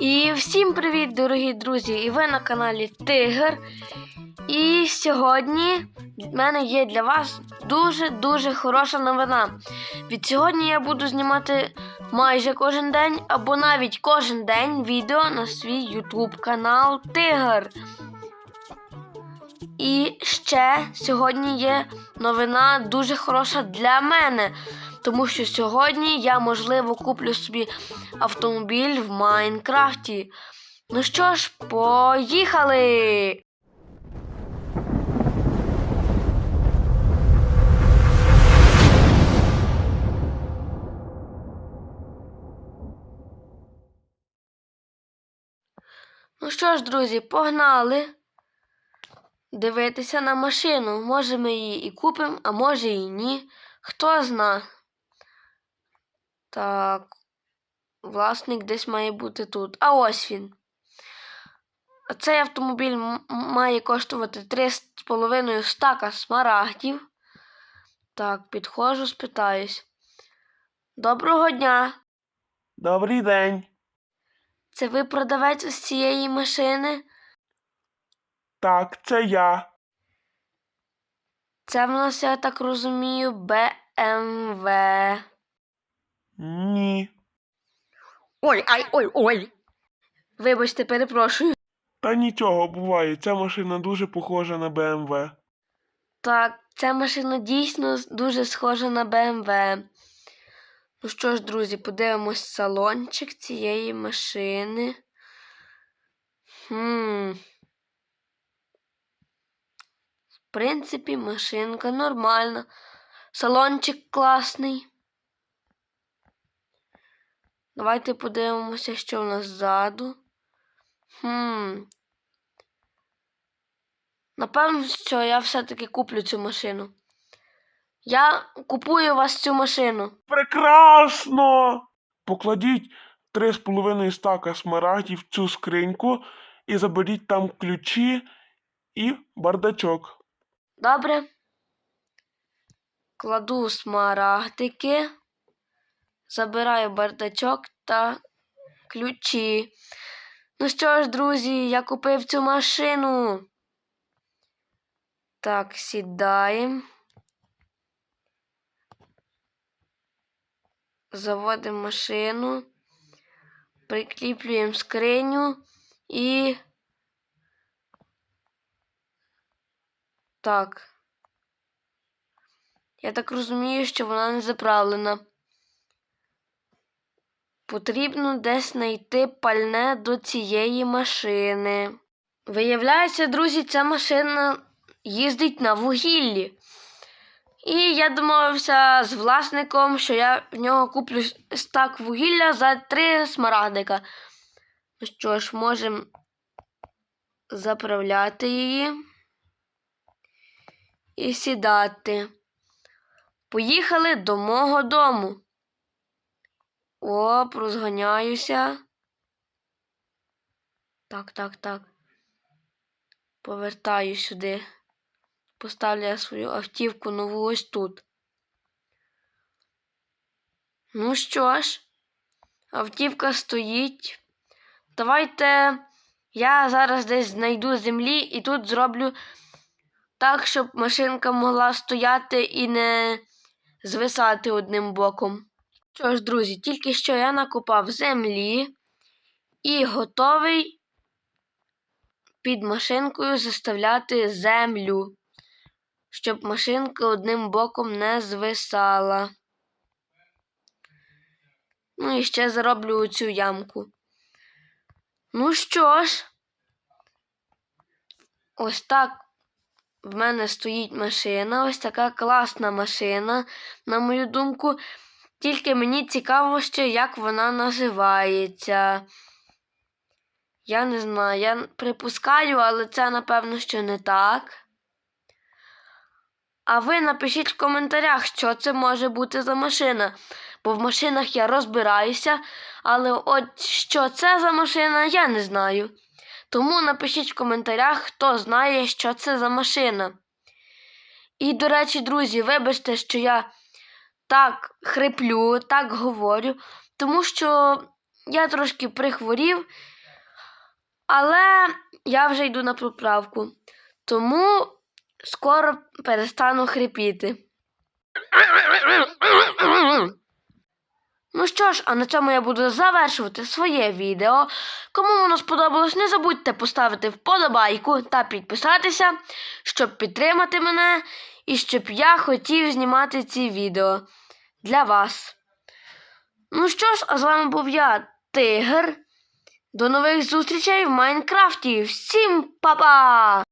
І всім привіт, дорогі друзі! І ви на каналі Тигр. І сьогодні в мене є для вас дуже-дуже хороша новина. Від сьогодні я буду знімати майже кожен день або навіть кожен день відео на свій YouTube канал Тигр. І ще сьогодні є новина дуже хороша для мене. Тому що сьогодні я, можливо, куплю собі автомобіль в Майнкрафті. Ну що ж, поїхали! Ну що ж, друзі, погнали дивитися на машину. Може ми її і купимо, а може і ні. Хто зна. Так, власник десь має бути тут. А ось він. Цей автомобіль має коштувати 3,5 стака смарагдів. Так, підходжу, спитаюсь. Доброго дня! Добрий день. Це ви продавець ось цієї машини? Так, це я. Це в нас, я так розумію, BMW. Ні. Ой, ай, ой, ой. Вибачте, перепрошую. Та нічого буває, ця машина дуже похожа на БМВ. Так, ця машина дійсно дуже схожа на BMW. Ну що ж, друзі, подивимось салончик цієї машини. Хм. В принципі, машинка нормальна. Салончик класний. Давайте подивимося, що в нас ззаду. Хм. Напевно, що я все-таки куплю цю машину. Я купую у вас цю машину. Прекрасно! Покладіть три з половиною стака смарагдів в цю скриньку і заберіть там ключі і бардачок. Добре. Кладу смарагдики, забираю бардачок та ключі. Ну що ж, друзі, я купив цю машину. Так, сідаємо. Заводимо машину, прикріплюємо скриню і. Так. Я так розумію, що вона не заправлена. Потрібно десь знайти пальне до цієї машини. Виявляється, друзі, ця машина їздить на вугіллі. І я домовився з власником, що я в нього куплю стак вугілля за три смарагдика. Що ж, можемо заправляти її і сідати. Поїхали до мого дому. Оп, розганяюся. Так, так, так. Повертаю сюди. Поставлю я свою автівку нову ось тут. Ну що ж, автівка стоїть. Давайте я зараз десь знайду землі і тут зроблю так, щоб машинка могла стояти і не звисати одним боком. Що ж, друзі, тільки що я накопав землі і готовий під машинкою заставляти землю, щоб машинка одним боком не звисала. Ну і ще зароблю цю ямку. Ну що ж, ось так в мене стоїть машина, ось така класна машина, на мою думку. Тільки мені цікаво ще, як вона називається. Я не знаю, я припускаю, але це, напевно, що не так. А ви напишіть в коментарях, що це може бути за машина. Бо в машинах я розбираюся, але от що це за машина, я не знаю. Тому напишіть в коментарях, хто знає, що це за машина. І, до речі, друзі, вибачте, що я так хриплю, так говорю, тому що я трошки прихворів, але я вже йду на поправку. Тому скоро перестану хрипіти. Ну що ж, а на цьому я буду завершувати своє відео. Кому воно сподобалось, не забудьте поставити вподобайку та підписатися, щоб підтримати мене і щоб я хотів знімати ці відео для вас. Ну що ж, а з вами був я, Тигр. До нових зустрічей в Майнкрафті. Всім па-па!